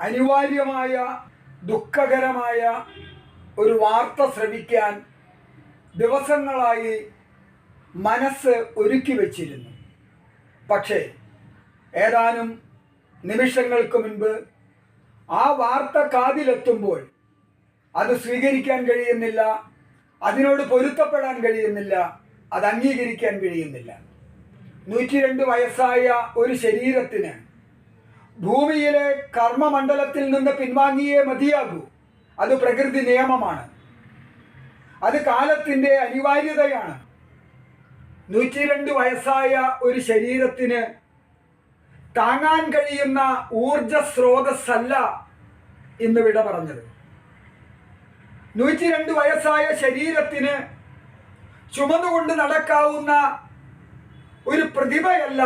അനിവാര്യമായ ദുഃഖകരമായ ഒരു വാർത്ത ശ്രവിക്കാൻ ദിവസങ്ങളായി മനസ്സ് ഒരുക്കി വച്ചിരുന്നു. പക്ഷേ ഏതാനും നിമിഷങ്ങൾക്ക് മുൻപ് ആ വാർത്ത കാതിലെത്തുമ്പോൾ അത് സ്വീകരിക്കാൻ കഴിയുന്നില്ല അതിനോട് പൊരുത്തപ്പെടാൻ കഴിയുന്നില്ല അത് അംഗീകരിക്കാൻ കഴിയുന്നില്ല. നൂറ്റി രണ്ട് വയസ്സായ ഒരു ശരീരത്തിന് ഭൂമിയിലെ കർമ്മമണ്ഡലത്തിൽ നിന്ന് പിൻവാങ്ങിയേ മതിയാകൂ. അത് പ്രകൃതി നിയമമാണ്. അത് കാലത്തിന്റെ അനിവാര്യതയാണ്. നൂറ്റി രണ്ട് വയസ്സായ ഒരു ശരീരത്തിന് താങ്ങാൻ കഴിയുന്ന ഊർജ സ്രോതസ്സല്ല ഇന്ന് വിട പറഞ്ഞത്. നൂറ്റി രണ്ട് വയസ്സായ ശരീരത്തിന് ചുമന്നുകൊണ്ട് നടക്കാവുന്ന ഒരു പ്രതിഭയല്ല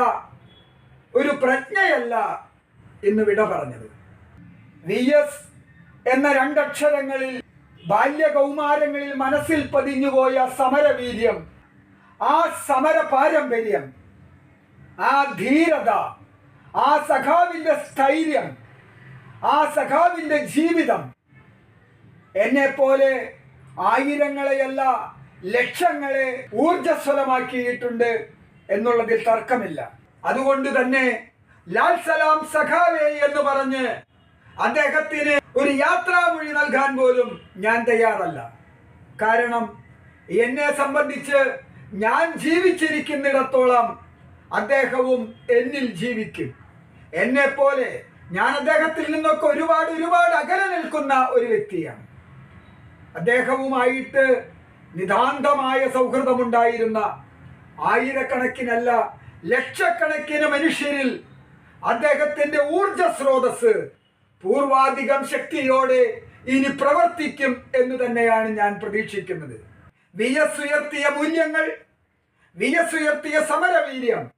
ഒരു പ്രജ്ഞയല്ല ഇന്ന് വിട പറഞ്ഞത്. വി എസ് എന്ന രണ്ടക്ഷരങ്ങളിൽ ബാല്യകൗമാരങ്ങളിൽ മനസ്സിൽ പതിഞ്ഞുപോയ സമരവീര്യം ആ സമര പാരമ്പര്യം ആ ധീരത ആ സഖാവിന്റെ സ്ഥൈര്യം ആ സഖാവിന്റെ ജീവിതം എന്നെ പോലെ ആയിരങ്ങളെയല്ല ലക്ഷങ്ങളെ ഊർജസ്വലമാക്കിയിട്ടുണ്ട് എന്നുള്ളതിൽ തർക്കമില്ല. അതുകൊണ്ട് തന്നെ ലാൽ സലാം സഖാവേ എന്ന് പറഞ്ഞ് അദ്ദേഹത്തിന് ഒരു യാത്രാമൊഴി നൽകാൻ പോലും ഞാൻ തയ്യാറല്ല. കാരണം എന്നെ സംബന്ധിച്ച് ഞാൻ ജീവിച്ചിരിക്കുന്നിടത്തോളം അദ്ദേഹവും എന്നിൽ ജീവിക്കും. എന്നെ പോലെ ഞാൻ അദ്ദേഹത്തിൽ നിന്നൊക്കെ ഒരുപാട് ഒരുപാട് അകലെ നിൽക്കുന്ന ഒരു വ്യക്തിയാണ്. അദ്ദേഹവുമായിട്ട് നിതാന്തമായ സൗഹൃദമുണ്ടായിരുന്ന ആയിരക്കണക്കിനല്ല ലക്ഷക്കണക്കിന് മനുഷ്യരിൽ അദ്ദേഹത്തിന്റെ ഊർജ സ്രോതസ് പൂർവാധികം ശക്തിയോടെ ഇനി പ്രവർത്തിക്കും എന്ന് തന്നെയാണ് ഞാൻ പ്രതീക്ഷിക്കുന്നത്. വി ഉയർത്തിയ മൂല്യങ്ങൾ വി ഉയർത്തിയ സമരവീര്യം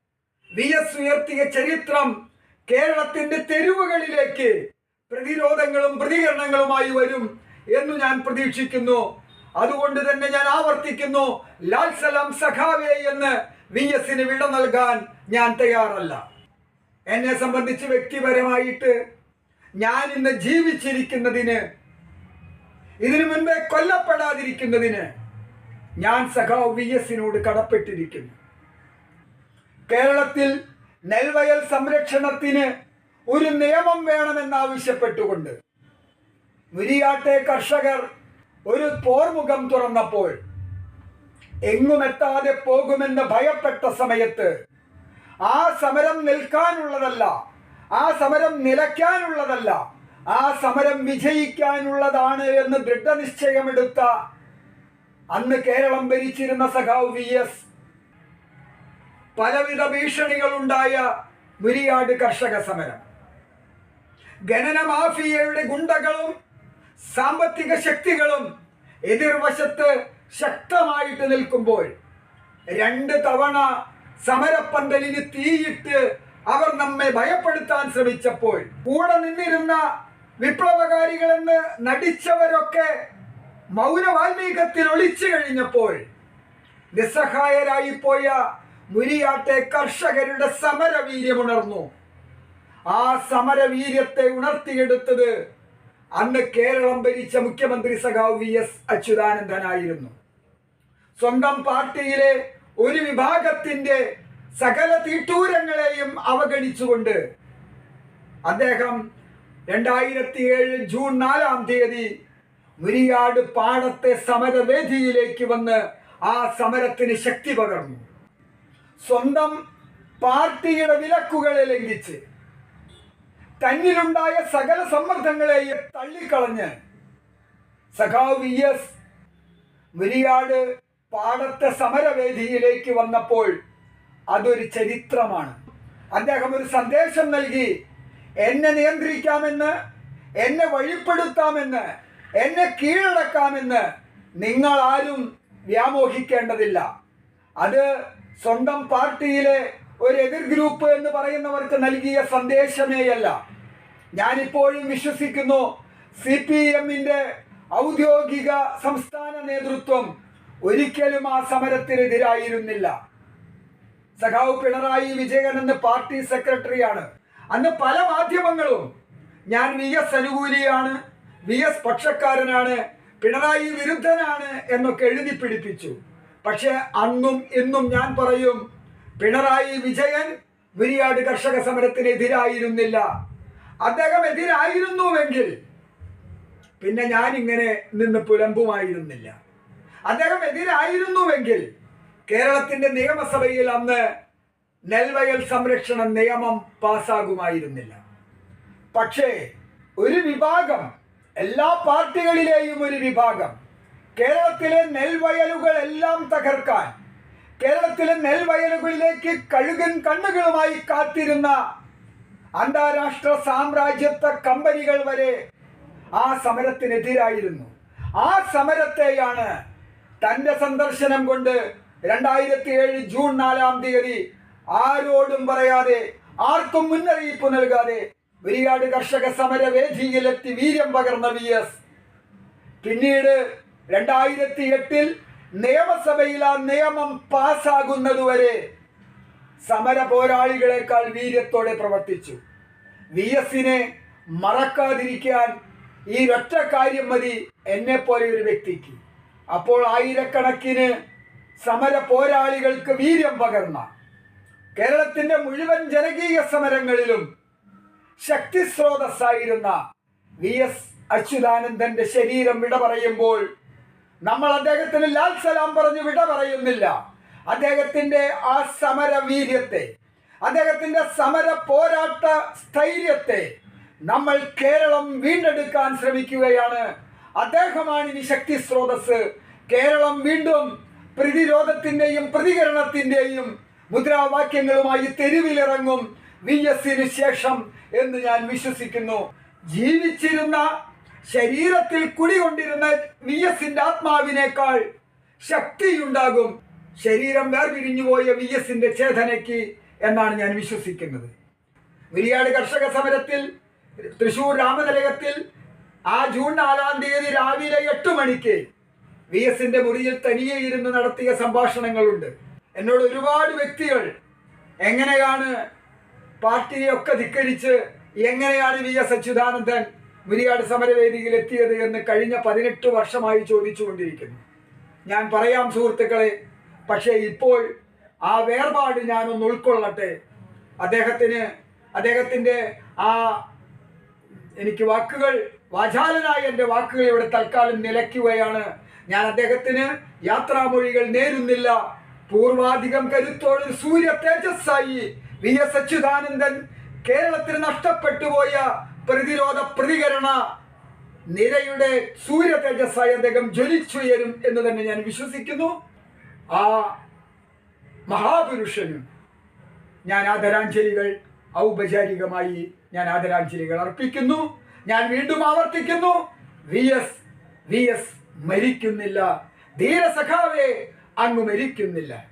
വി ഉയർത്തിയ ചരിത്രം കേരളത്തിന്റെ തെരുവുകളിലേക്ക് പ്രതിരോധങ്ങളും പ്രതികരണങ്ങളുമായി വരും എന്ന് ഞാൻ പ്രതീക്ഷിക്കുന്നു. അതുകൊണ്ട് തന്നെ ഞാൻ ആവർത്തിക്കുന്നു ലാൽ സലാം സഖാവേ എന്ന് വി എസിന് വിട നൽകാൻ ഞാൻ തയ്യാറല്ല. എന്നെ സംബന്ധിച്ച് വ്യക്തിപരമായിട്ട് ഞാൻ ഇന്ന് ജീവിച്ചിരിക്കുന്നതിന് ഇതിനു മുൻപേ കൊല്ലപ്പെടാതിരിക്കുന്നതിന് ഞാൻ സഖാവ് വി എസിനോട് കടപ്പെട്ടിരിക്കുന്നു. കേരളത്തിൽ നെൽവയൽ സംരക്ഷണത്തിന് ഒരു നിയമം വേണമെന്നാവശ്യപ്പെട്ടുകൊണ്ട് മുരിയാട്ടെ കർഷകർ ഒരു പോർമുഖം തുറന്നപ്പോൾ എങ്ങുമെത്താതെ പോകുമെന്ന് ഭയപ്പെട്ട സമയത്ത് ആ സമരം നിൽക്കാനുള്ളതല്ല ആ സമരം നിലയ്ക്കാനുള്ളതല്ല ആ സമരം വിജയിക്കാനുള്ളതാണ് എന്ന് ദൃഢനിശ്ചയമെടുത്ത അന്ന് കേരളം ഭരിച്ചിരുന്ന സഖാവ് വി എസ്. പലവിധ ഭീഷണികളുണ്ടായ മുരിയാട് കർഷക സമരം. ഖനന മാഫിയയുടെ ഗുണ്ടകളും സാമ്പത്തിക ശക്തികളും എതിർവശത്ത് ശക്തമായിട്ട് നിൽക്കുമ്പോൾ രണ്ട് തവണ സമരപ്പന്തലിന് തീയിട്ട് അവർ നമ്മെ ഭയപ്പെടുത്താൻ ശ്രമിച്ചപ്പോൾ കൂടെ നിന്നിരുന്ന വിപ്ലവകാരികളെന്ന് നടിച്ചവരൊക്കെ മൗനവാൽമീകത്തിൽ ഒളിച്ചു കഴിഞ്ഞപ്പോൾ നിസ്സഹായരായി പോയ മുരിയാട്ടെ കർഷകരുടെ സമരവീര്യമുണർന്നു ആ സമരവീര്യത്തെ ഉണർത്തിയെടുത്തത് അന്ന് കേരളം ഭരിച്ച മുഖ്യമന്ത്രി സഖാവ് വി എസ് അച്യുതാനന്ദനായിരുന്നു. സ്വന്തം പാർട്ടിയിലെ ഒരു വിഭാഗത്തിന്റെ സകല തീട്ടൂരങ്ങളെയും അവഗണിച്ചുകൊണ്ട് അദ്ദേഹം രണ്ടായിരത്തി ഏഴ് ജൂൺ നാലാം തീയതി മുരിയാട് പാടത്തെ സമരവേദിയിലേക്ക് വന്ന് ആ സമരത്തിന് ശക്തി പകർന്നു. സ്വന്തം പാർട്ടിയുടെ വിലക്കുകളെ ലംഘിച്ച് തന്നിലുണ്ടായ സകല സമ്മർദ്ദങ്ങളെയും തള്ളിക്കളഞ്ഞ് സഖാവ് വി എസ് മുരിയാട് പാടത്തെ സമരവേദിയിലേക്ക് വന്നപ്പോൾ അതൊരു ചരിത്രമാണ്. അദ്ദേഹം ഒരു സന്ദേശം നൽകി എന്നെ നിയന്ത്രിക്കാമെന്ന് എന്നെ വഴിപ്പെടുത്താമെന്ന് എന്നെ കീഴടക്കാമെന്ന് നിങ്ങൾ ആരും വ്യാമോഹിക്കേണ്ടതില്ല. അത് സ്വന്തം പാർട്ടിയിലെ ഒരു എതിർ ഗ്രൂപ്പ് എന്ന് പറയുന്നവർക്ക് നൽകിയ സന്ദേശമേയല്ല. ഞാനിപ്പോഴും വിശ്വസിക്കുന്നു സി പി എമ്മിന്റെ ഔദ്യോഗിക സംസ്ഥാന നേതൃത്വം ഒരിക്കലും ആ സമരത്തിനെതിരായിരുന്നില്ല സഖാവ് പിണറായി വിജയൻ എന്ന പാർട്ടി സെക്രട്ടറിയാണ്. അന്ന് പല മാധ്യമങ്ങളും ഞാൻ വി എസ് അനുകൂലിയാണ് വി എസ് പക്ഷക്കാരനാണ് പിണറായി വിരുദ്ധനാണ് എന്നൊക്കെ എഴുതി പിടിപ്പിച്ചു. പക്ഷെ അന്നും ഇന്നും ഞാൻ പറയും പിണറായി വിജയൻ വിരിയാട് കർഷക സമരത്തിനെതിരായിരുന്നില്ല അദ്ദേഹം എതിരായിരുന്നുവെങ്കിൽ പിന്നെ ഞാൻ ഇങ്ങനെ നിന്ന് പുലമ്പുമായിരുന്നില്ല. അദ്ദേഹം എതിരായിരുന്നുവെങ്കിൽ കേരളത്തിന്റെ നിയമസഭയിൽ അന്ന് നെൽവയൽ സംരക്ഷണ നിയമം പാസ്സാകുമായിരുന്നില്ല. പക്ഷേ ഒരു വിഭാഗം എല്ലാ പാർട്ടികളിലെയും ഒരു വിഭാഗം കേരളത്തിലെ നെൽവയലുകൾ എല്ലാം തകർക്കാൻ കേരളത്തിലെ നെൽവയലുകളിലേക്ക് കഴുകൻ കണ്ണുകളുമായി കാത്തിരുന്ന അന്താരാഷ്ട്ര സാമ്രാജ്യത്വ കമ്പനികൾ വരെ ആ സമരത്തിനെതിരായിരുന്നു. ആ സമരത്തെയാണ് തന്റെ സന്ദർശനം കൊണ്ട് രണ്ടായിരത്തി ഏഴ് ജൂൺ നാലാം തീയതി ആരോടും പറയാതെ ആർക്കും മുന്നറിയിപ്പ് നൽകാതെ വിരിയാട് കർഷക സമര വേദിയിലെത്തി വീര്യം പകർന്ന വി എസ് പിന്നീട് രണ്ടായിരത്തി എട്ടിൽ നിയമസഭയിൽ ആ നിയമം പാസ്സാകുന്നതുവരെ സമര പോരാളികളെക്കാൾ വീര്യത്തോടെ പ്രവർത്തിച്ചു. വി എസിനെ മറക്കാതിരിക്കാൻ ഈ ഒറ്റ കാര്യം മതി എന്നെ പോലെ ഒരു വ്യക്തിക്ക്. അപ്പോൾ ആയിരക്കണക്കിന് സമര പോരാളികൾക്ക് വീര്യം പകർന്ന കേരളത്തിന്റെ മുഴുവൻ ജനകീയ സമരങ്ങളിലും ശക്തി സ്രോതസ്സായിരുന്ന വി എസ് അച്യുതാനന്ദന്റെ ശരീരം വിട പറയുമ്പോൾ നമ്മൾ അദ്ദേഹത്തിന് ലാൽ സലാം പറഞ്ഞ് വിട പറയുന്നില്ല. അദ്ദേഹത്തിന്റെ ആ സമര വീര്യത്തെ അദ്ദേഹത്തിന്റെ സമര പോരാട്ട സ്ഥൈര്യത്തെ നമ്മൾ കേരളം വീണ്ടെടുക്കാൻ ശ്രമിക്കുകയാണ്. അദ്ദേഹമാണ് ഇനി ശക്തി സ്രോതസ് കേരളം വീണ്ടും പ്രതിരോധത്തിന്റെയും പ്രതികരണത്തിന്റെയും മുദ്രാവാക്യങ്ങളുമായി തെരുവിലിറങ്ങും വി എസിന് ശേഷം എന്ന് ഞാൻ വിശ്വസിക്കുന്നു. ജീവിച്ചിരുന്ന ശരീരത്തിൽ കുടികൊണ്ടിരുന്ന വി എസിന്റെ ആത്മാവിനേക്കാൾ ശക്തിയുണ്ടാകും. ശരീരം വേർപിരിഞ്ഞു പോയ വി എസിന്റെ ചേതനയ്ക്ക് എന്നാണ് ഞാൻ വിശ്വസിക്കുന്നത്. വിരിയാട് കർഷക സമരത്തിൽ തൃശൂർ രാമനിലയത്തിൽ ആ ജൂൺ നാലാം തീയതി രാവിലെ എട്ട് മണിക്ക് വി എസിന്റെ മുറിയിൽ തനിയെ ഇരുന്ന് നടത്തിയ സംഭാഷണങ്ങളുണ്ട്. എന്നോട് ഒരുപാട് വ്യക്തികൾ എങ്ങനെയാണ് പാർട്ടിയൊക്കെ ധിക്കരിച്ച് എങ്ങനെയാണ് വി എസ് അച്യുതാനന്ദൻ മുരിയാട് സമരവേദിയിൽ എത്തിയത് എന്ന് കഴിഞ്ഞ പതിനെട്ട് വർഷമായി ചോദിച്ചുകൊണ്ടിരിക്കുന്നു. ഞാൻ പറയാം സുഹൃത്തുക്കളെ പക്ഷേ ഇപ്പോൾ ആ വേർപാട് ഞാനൊന്ന് ഉൾക്കൊള്ളട്ടെ. അദ്ദേഹത്തിന് അദ്ദേഹത്തിന്റെ ആ എനിക്ക് വാക്കുകൾ വാചാലനായ എന്റെ വാക്കുകൾ ഇവിടെ തൽക്കാലം നിലയ്ക്കുകയാണ്. ഞാൻ അദ്ദേഹത്തിന് യാത്രാമൊഴികൾ നേരുന്നില്ല. പൂർവാധികം കരുത്തോട് സൂര്യ തേജസ്സായി. വി എസ് അച്യുതാനന്ദൻ കേരളത്തിന് നഷ്ടപ്പെട്ടു പോയ പ്രതിരോധ പ്രതികരണ നിരയുടെ സൂര്യ തേജസ്സായി അദ്ദേഹം ജ്വലിച്ചുയരും എന്ന് തന്നെ ഞാൻ വിശ്വസിക്കുന്നു. ആ മഹാപുരുഷനും ഞാൻ ആദരാഞ്ജലികൾ ഔപചാരികമായി ഞാൻ ആദരാഞ്ജലികൾ അർപ്പിക്കുന്നു. ഞാൻ വീണ്ടും ആവർത്തിക്കുന്നു. വി എസ് വി എസ് മരിക്കുന്നില്ല. ധീരസഖാവേ അങ്ങ് മരിക്കുന്നില്ല.